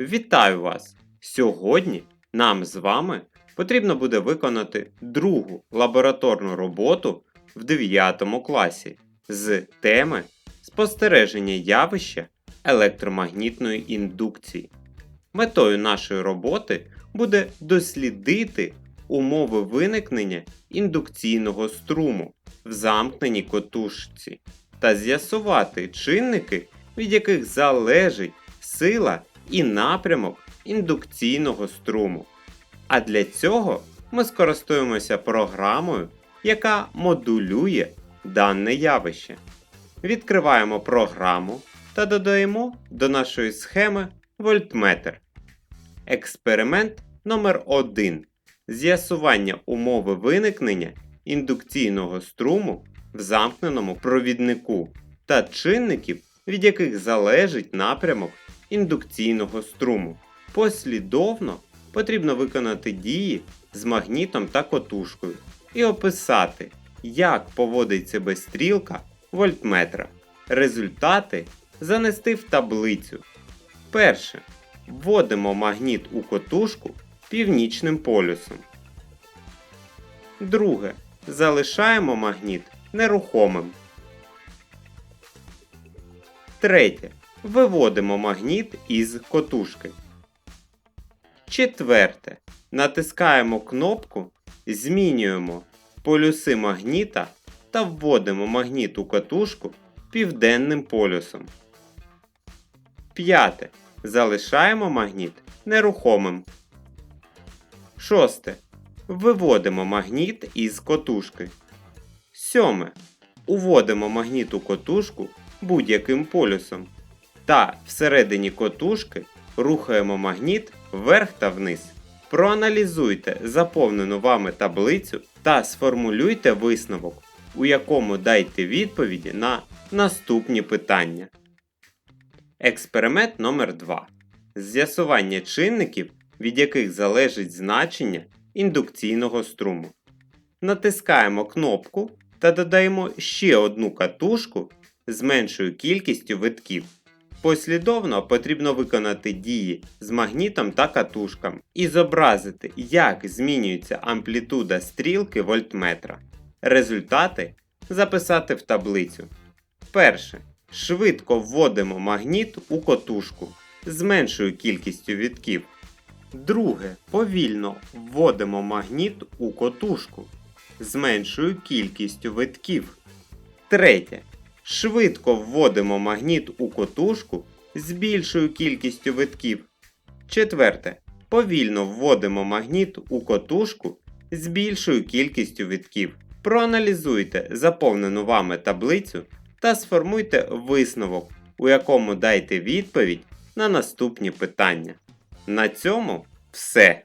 Вітаю вас! Сьогодні нам з вами потрібно буде виконати другу лабораторну роботу в 9 класі з теми спостереження явища електромагнітної індукції. Метою нашої роботи буде дослідити умови виникнення індукційного струму в замкненій котушці та з'ясувати чинники, від яких залежить сила і напрямок індукційного струму. А для цього ми скористуємося програмою, яка модулює дане явище. Відкриваємо програму та додаємо до нашої схеми вольтметр. Експеримент номер 1 З'ясування умови виникнення індукційного струму в замкненому провіднику та чинників, від яких залежить напрямок індукційного струму. Послідовно потрібно виконати дії з магнітом та котушкою і описати, як поводить себе стрілка вольтметра. Результати занести в таблицю. Перше. Вводимо магніт у котушку північним полюсом. Друге. Залишаємо магніт нерухомим. Третє. Виводимо магніт із котушки. Четверте. Натискаємо кнопку, змінюємо полюси магніта та вводимо магніт у катушку південним полюсом. П'яте. Залишаємо магніт нерухомим. Шосте. Виводимо магніт із котушки. Сьоме. Уводимо магніт у котушку будь-яким полюсом. Та всередині котушки рухаємо магніт вверх та вниз. Проаналізуйте заповнену вами таблицю та сформулюйте висновок, у якому дайте відповіді на наступні питання. Експеримент номер 2 З'ясування чинників, від яких залежить значення індукційного струму. Натискаємо кнопку та додаємо ще одну катушку з меншою кількістю витків. Послідовно потрібно виконати дії з магнітом та катушком і зобразити, як змінюється амплітуда стрілки вольтметра. Результати записати в таблицю. Перше. Швидко вводимо магніт у котушку з меншою кількістю вітків. Друге. Повільно вводимо магніт у котушку з меншою кількістю витків. Третє. Швидко вводимо магніт у котушку з більшою кількістю витків. Четверте. Повільно вводимо магніт у котушку з більшою кількістю витків. Проаналізуйте заповнену вами таблицю та сформуйте висновок, у якому дайте відповідь на наступні питання. На цьому все.